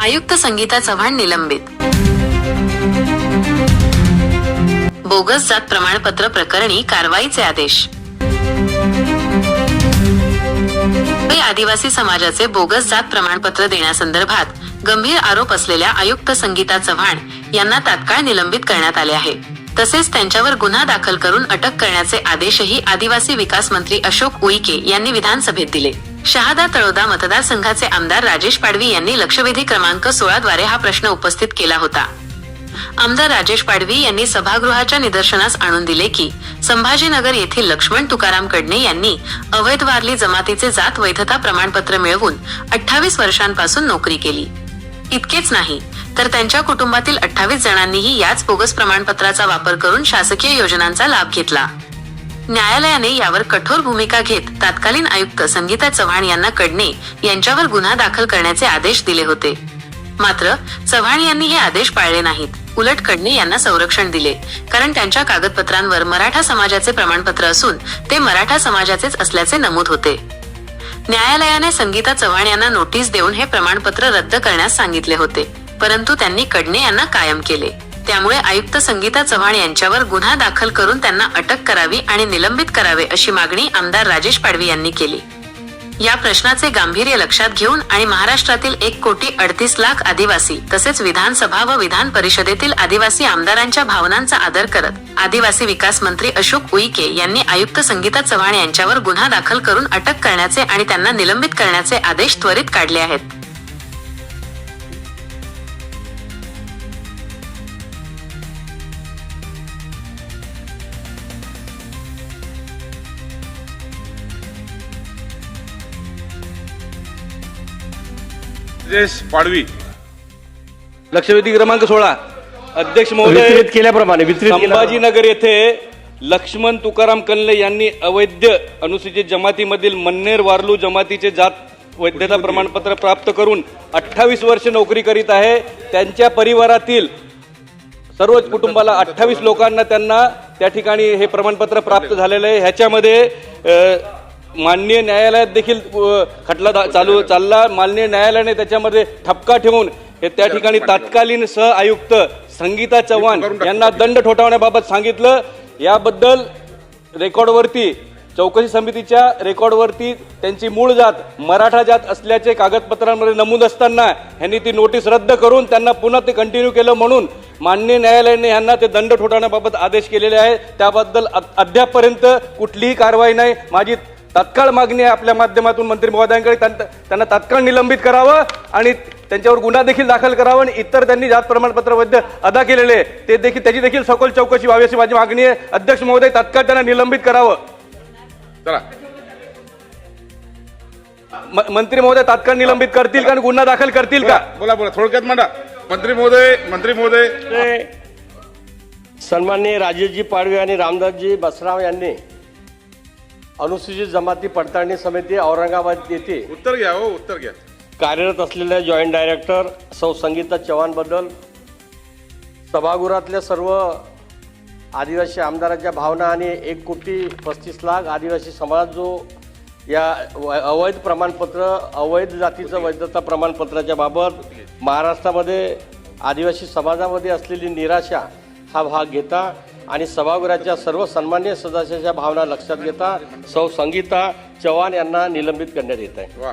आयुक्त संगीता चव्हाण निलंबित. बोगस जात प्रमाणपत्र प्रकरणी कारवाईचे आदेश. आदिवासी समाजाचे बोगस जात प्रमाणपत्र देण्यासंदर्भात गंभीर आरोप असलेल्या आयुक्त संगीता चव्हाण यांना तात्काळ निलंबित करण्यात आले आहे. तसेच त्यांच्यावर गुन्हा दाखल करून अटक करण्याचे आदेशही आदिवासी विकास मंत्री अशोक उईके यांनी विधानसभेत दिले. शहादा तळोदा मतदारसंघाचे आमदार राजेश पाडवी यांनी लक्षवेधी क्रमांक सोळा द्वारे हा प्रश्न उपस्थित केला होता. आमदार राजेश पाडवी यांनी सभागृहाच्या निदर्शनास आणून दिले की संभाजीनगर येथील लक्ष्मण तुकाराम कडणे यांनी अवैध वारली जमातीचे जात वैधता प्रमाणपत्र मिळवून अठ्ठावीस वर्षांपासून नोकरी केली. इतकेच नाही तर त्यांच्या कुटुंबातील अठ्ठावीस जणांनीही याच बोगस प्रमाणपत्राचा वापर करून शासकीय योजनांचा लाभ घेतला. न्यायालयाने यावर कठोर भूमिका घेत तत्कालीन आयुक्त संगीता चव्हाण यांना कडणे यांच्यावर गुन्हा दाखल करण्याचे आदेश दिले होते. मात्र चव्हाण यांनी हे आदेश पाळले नाहीत. उलट कडणे यांना संरक्षण दिले. कारण त्यांच्या कागदपत्रांवर मराठा समाजाचे प्रमाणपत्र असून ते मराठा समाजाचेच असल्याचे नमूद होते. न्यायालयाने संगीता चव्हाण यांना नोटीस देऊन हे प्रमाणपत्र रद्द करण्यास सांगितले होते. परंतु त्यांनी कडणे यांना कायम केले. त्यामुळे आयुक्त संगीता चव्हाण यांच्यावर गुन्हा दाखल करून त्यांना अटक करावी आणि निलंबित करावे अशी मागणी आमदार राजेश पाडवी यांनी केली. या प्रश्नाचे गांभीर्य लक्षात घेऊन आणि महाराष्ट्रातील एक कोटी अडतीस लाख आदिवासी तसेच विधानसभा व विधान परिषदेतील आदिवासी आमदारांच्या भावनांचा आदर करत आदिवासी विकास मंत्री अशोक उईके यांनी आयुक्त संगीता चव्हाण यांच्यावर गुन्हा दाखल करून अटक करण्याचे आणि त्यांना निलंबित करण्याचे आदेश त्वरित काढले आहेत. राजेश पाडवी. लक्षवेधी क्रमांक सोळा. अध्यक्ष महोदय वितरित केल्याप्रमाणे वितरित केल्याप्रमाणे. संभाजीनगर येथे लक्ष्मण तुकाराम कनले यांनी अवैध अनुसूचित जमातीमधील मन्नेर वारलू जमातीचे जात वैधता प्रमाणपत्र प्राप्त करून अठ्ठावीस वर्ष नोकरी करीत आहे. त्यांच्या परिवारातील सर्व कुटुंबाला अठ्ठावीस लोकांना त्यांना त्या ठिकाणी हे प्रमाणपत्र प्राप्त झालेलं आहे. ह्याच्यामध्ये अ, माननीय न्यायालयात देखील खटला चालू चालला. माननीय न्यायालयाने त्याच्यामध्ये ठपका ठेवून हे त्या ठिकाणी तात्कालीन सह आयुक्त संगीता चव्हाण यांना दंड ठोठावण्याबाबत सांगितलं. याबद्दल रेकॉर्डवरती चौकशी समितीच्या रेकॉर्डवरती त्यांची मूळ जात मराठा जात असल्याचे कागदपत्रांमध्ये नमूद असताना यांनी ती नोटीस रद्द करून त्यांना पुन्हा ते कंटिन्यू केलं म्हणून माननीय न्यायालयाने यांना ते दंड ठोठावण्याबाबत आदेश केलेले आहे. त्याबद्दल अद्यापपर्यंत कुठलीही कारवाई नाही. माझी तात्काळ मागणी आहे आपल्या माध्यमातून मंत्री महोदयांकडे. त्यां- त्यांना तात्काळ निलंबित करावं आणि त्यांच्यावर गुन्हा देखील दाखल करावा आणि इतर त्यांनी जात प्रमाणपत्र वैध अदा केलेले ते देखील त्याची देखील सखोल चौकशी व्हावी अशी माझी मागणी आहे. अध्यक्ष महोदय तात्काळ त्यांना निलंबित करावं. चला. मंत्री महोदय तात्काळ निलंबित करतील का आणि गुन्हा दाखल करतील का? बोला बोला. थोडक्यात मांडा. मंत्री महोदय मंत्री महोदय. सन्माननीय राजेशजी पाडवे आणि रामदासजी बसराव यांनी अनुसूचित जमाती पडताळणी समिती औरंगाबाद येथे उत्तर घ्या हो उत्तर घ्या. कार्यरत असलेल्या जॉईंट डायरेक्टर सौ संगीता चव्हाणबद्दल सभागृहातल्या सर्व आदिवासी आमदारांच्या भावना आणि एक कोटी पस्तीस लाख आदिवासी समाज जो या अवैध प्रमाणपत्र अवैध जातीचं वैधता प्रमाणपत्राच्या बाबत महाराष्ट्रामध्ये आदिवासी समाजामध्ये असलेली निराशा हा भाग घेता आणि सभागृहाच्या सर्व सन्मान्य सदस्याच्या भावना लक्षात घेता सौ संगीता चव्हाण यांना निलंबित करण्यात येत आहे. वा